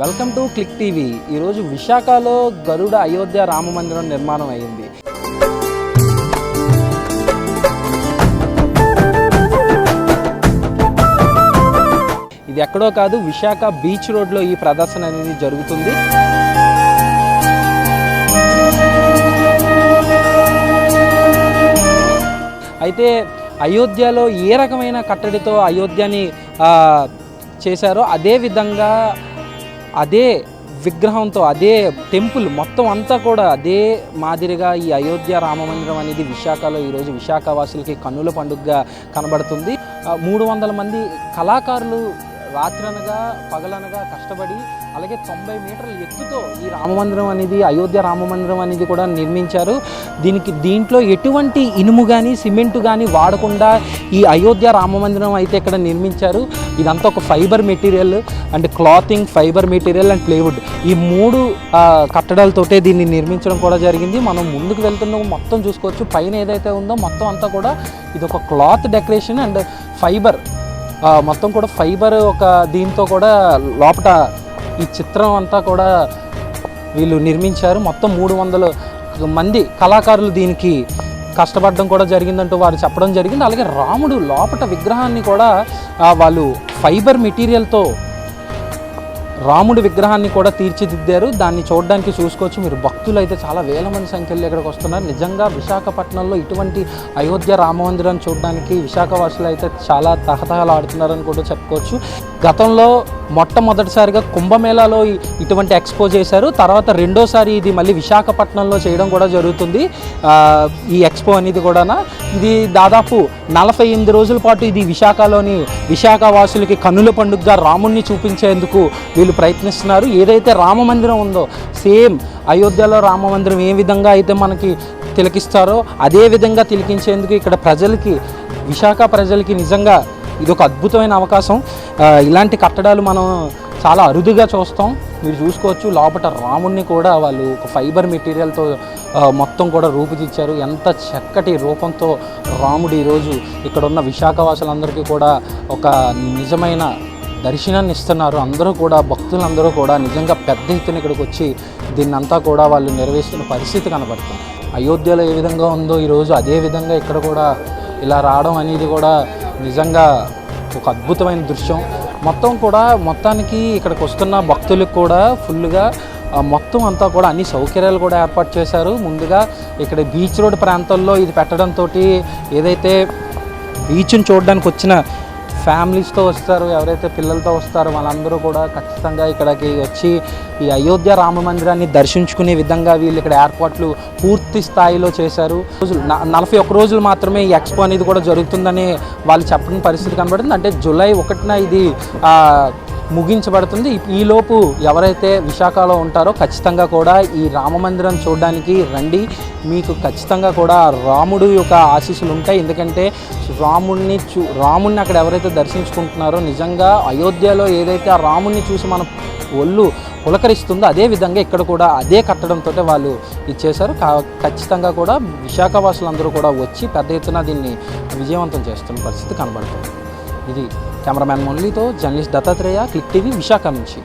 Welcome to click TV. ఈరోజు విశాఖలో గరుడ అయోధ్య రామ మందిరం నిర్మాణం అయింది. ఇది ఎక్కడో కాదు విశాఖ బీచ్ రోడ్లో ఈ ప్రదర్శన అనేది జరుగుతుంది. అయితే అయోధ్యలో ఏ రకమైన కట్టడితో అయోధ్యని చేశారో అదే విధంగా అదే విగ్రహంతో అదే టెంపుల్ మొత్తం అంతా కూడా అదే మాదిరిగా ఈ అయోధ్య రామమందిరం అనేది విశాఖలో ఈరోజు విశాఖవాసులకి కన్నుల పండుగగా కనబడుతుంది. మూడు వందల మంది కళాకారులు రాత్రనగా పగలనగా కష్టపడి అలాగే తొంభై మీటర్ల ఎత్తుతో ఈ రామమందిరం అనేది అయోధ్య రామమందిరం అనేది కూడా నిర్మించారు. దీనికి దీంట్లో ఎటువంటి ఇనుము కానీ సిమెంట్ కానీ వాడకుండా ఈ అయోధ్య రామమందిరం అయితే ఇక్కడ నిర్మించారు. ఇదంతా ఒక fibre material and clothing fibre material and plywood. ఈ మూడు కట్టడాలతోటే దీన్ని నిర్మించడం కూడా జరిగింది. మనం ముందుకు వెళ్తున్న మొత్తం చూసుకోవచ్చు. పైన ఏదైతే ఉందో మొత్తం అంతా కూడా ఇది ఒక క్లాత్ డెకరేషన్ అండ్ ఫైబర్ మొత్తం కూడా ఫైబర్ ఒక దీంతో కూడా లోపట ఈ చిత్రం అంతా కూడా వీళ్ళు నిర్మించారు. మొత్తం మూడు వందల మంది కళాకారులు దీనికి కష్టపడడం కూడా జరిగిందంటూ వారు చెప్పడం జరిగింది. అలాగే రాముడు లోపట విగ్రహాన్ని కూడా వాళ్ళు ఫైబర్ మెటీరియల్తో రాముడి విగ్రహాన్ని కూడా తీర్చిదిద్దారు. దాన్ని చూడడానికి చూసుకోవచ్చు మీరు భక్తులు అయితే చాలా వేల మంది సంఖ్యలో ఇక్కడికి వస్తున్నారు. నిజంగా విశాఖపట్నంలో ఇటువంటి అయోధ్య రామ మందిరం చూడడానికి విశాఖవాసులు అయితే చాలా తహతహలాడుతున్నారని కూడా చెప్పుకోవచ్చు. గతంలో మొట్టమొదటిసారిగా కుంభమేళాలో ఇటువంటి ఎక్స్పో చేశారు. తర్వాత రెండోసారి ఇది మళ్ళీ విశాఖపట్నంలో చేయడం కూడా జరుగుతుంది. ఈ ఎక్స్పో అనేది కూడా ఇది దాదాపు నలభై ఎనిమిది రోజుల పాటు ఇది విశాఖలోని విశాఖవాసులకి కనుల కన్నుల పండుగగా రాముణ్ణి చూపించేందుకు వీళ్ళు ప్రయత్నిస్తున్నారు. ఏదైతే రామ మందిరం ఉందో సేమ్ అయోధ్యలో రామ మందిరం ఏ విధంగా అయితే మనకి తిలకిస్తారో అదే విధంగా తిలకించేందుకు ఇక్కడ ప్రజలకి విశాఖ ప్రజలకి నిజంగా ఇది ఒక అద్భుతమైన అవకాశం. ఇలాంటి కట్టడాలు మనం చాలా అరుదుగా చూస్తాం. మీరు చూసుకోవచ్చు లోపల రాముణ్ణి కూడా వాళ్ళు ఒక ఫైబర్ మెటీరియల్తో మొత్తం కూడా రూపుదిచ్చారు. ఎంత చక్కటి రూపంతో రాముడు ఈరోజు ఇక్కడ ఉన్న విశాఖ వాసులందరికీ కూడా ఒక నిజమైన దర్శనాన్ని ఇస్తున్నారు. అందరూ కూడా భక్తులందరూ కూడా నిజంగా పెద్ద ఎత్తున ఇక్కడికి వచ్చి దీన్నంతా కూడా వాళ్ళు నిర్వహిస్తున్న పరిస్థితి కనబడుతుంది. అయోధ్యలో ఏ విధంగా ఉందో ఈరోజు అదే విధంగా ఇక్కడ కూడా ఇలా రావడం అనేది కూడా నిజంగా ఒక అద్భుతమైన దృశ్యం. మొత్తం కూడా మొత్తానికి ఇక్కడికి వస్తున్న భక్తులకు కూడా ఫుల్గా మొత్తం అంతా కూడా అన్ని సౌకర్యాలు కూడా ఏర్పాటు చేశారు. ముందుగా ఇక్కడ బీచ్ రోడ్ ప్రాంతాల్లో ఇది పెట్టడంతో ఏదైతే బీచ్ని చూడడానికి వచ్చిన ఫ్యామిలీస్తో వస్తారు ఎవరైతే పిల్లలతో వస్తారో వాళ్ళందరూ కూడా ఖచ్చితంగా ఇక్కడికి వచ్చి ఈ అయోధ్య రామ మందిరాన్ని దర్శించుకునే విధంగా వీళ్ళు ఇక్కడ ఏర్పాట్లు పూర్తి స్థాయిలో చేశారు. రోజులు న- నలభై ఒక్క రోజులు మాత్రమే ఈ ఎక్స్పో అనేది కూడా జరుగుతుందని వాళ్ళు చెప్పిన పరిస్థితి కనబడుతుంది. అంటే జూలై ఒకటిన ఇది ముగించబడుతుంది. ఈ- ఈలోపు ఎవరైతే విశాఖలో ఉంటారో ఖచ్చితంగా కూడా ఈ రామ మందిరం చూడడానికి రండి. మీకు ఖచ్చితంగా కూడా రాముడు యొక్క ఆశీస్సులు ఉంటాయి. ఎందుకంటే రాముడిని చూ రాముడిని అక్కడ ఎవరైతే దర్శించుకుంటున్నారో నిజంగా అయోధ్యలో ఏదైతే ఆ రాముడిని చూసి మన ఒళ్ళు పులకరిస్తుందో అదే విధంగా ఇక్కడ కూడా అదే కట్టడంతో వాళ్ళు ఇచ్చేశారు. కా- ఖచ్చితంగా కూడా విశాఖ వాసులందరూ కూడా వచ్చి పెద్ద ఎత్తున దీన్ని విజయవంతం చేస్తున్న పరిస్థితి కనబడుతుంది. ఇది cameraman మురళితో journalist Dattatreya click TV Visakha నుంచి.